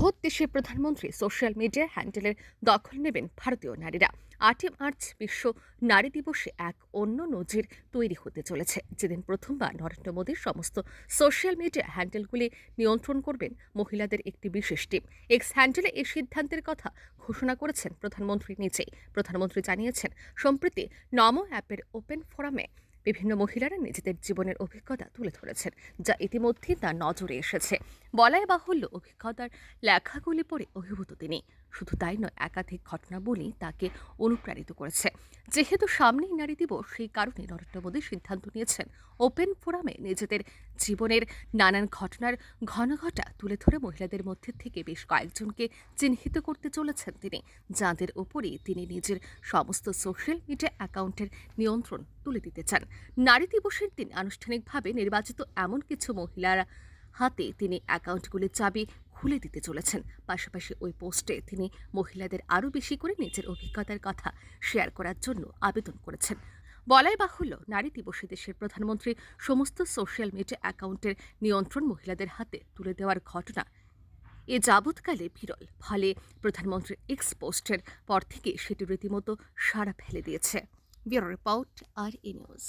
খোদ দেশের প্রধানমন্ত্রী সোশ্যাল মিডিয়া হ্যান্ডেলের দখল নেবেন ভারতীয় নারীরা। আটই মার্চ বিশ্ব নারী দিবসে এক অন্য নজির তৈরি হতে চলেছে। যেদিন প্রথমবার নরেন্দ্র মোদীর সমস্ত সোশ্যাল মিডিয়া হ্যান্ডেলগুলি নিয়ন্ত্রণ করবেন মহিলাদের একটি বিশেষ টিম। এক্স হ্যান্ডেলে এই সিদ্ধান্তের কথা ঘোষণা করেছেন প্রধানমন্ত্রী নিজেই প্রধানমন্ত্রী জানিয়েছেন, সম্প্রতি নমো অ্যাপের ওপেন ফোরামে বিভিন্ন মহিলারা নিজেদের জীবনের অভিজ্ঞতা তুলে ধরেছেন, যা ইতিমধ্যে তার নজরে এসেছে। বলাই বাহুল্য অভিজ্ঞতার লেখাগুলি পড়ে অভিভূত তিনি। শুধু তাই নয়, একাধিক ঘটনাবলী তাকে অনুপ্রাণিত করেছে। যেহেতু সামনেই নারী দিবস, সেই কারণে নরেন্দ্র মোদী সিদ্ধান্ত নিয়েছেন, ওপেন ফোরামে নিজেদের জীবনের নানান ঘটনার ঘন ঘটা তুলে ধরে মহিলাদের মধ্যে থেকে বেশ কয়েকজনকে চিহ্নিত করতে চলেছেন তিনি, যাঁদের উপরই তিনি নিজের সমস্ত সোশ্যাল মিডিয়া অ্যাকাউন্টের নিয়ন্ত্রণ তুলে দিতে চান। নারী দিবসের দিন আনুষ্ঠানিকভাবে নির্বাচিত এমন কিছু মহিলার হাতে তিনি অ্যাকাউন্টগুলির চাবি খুলে দিতে চলেছেন। পাশাপাশি ওই পোস্টে তিনি মহিলাদের আরও বেশি করে নিজের অভিজ্ঞতার কথা শেয়ার করার জন্য আবেদন করেছেন। বলাই বাহুল্য, নারী দিবসে দেশের প্রধানমন্ত্রী সমস্ত সোশ্যাল মিডিয়া অ্যাকাউন্টের নিয়ন্ত্রণ মহিলাদের হাতে তুলে দেওয়ার ঘটনা। এ যাবৎকালে বিরল, ফলে প্রধানমন্ত্রীর এক্স পোস্টের পর থেকে সেটি রীতিমতো সাড়া ফেলে দিয়েছে। Bureau report R E news.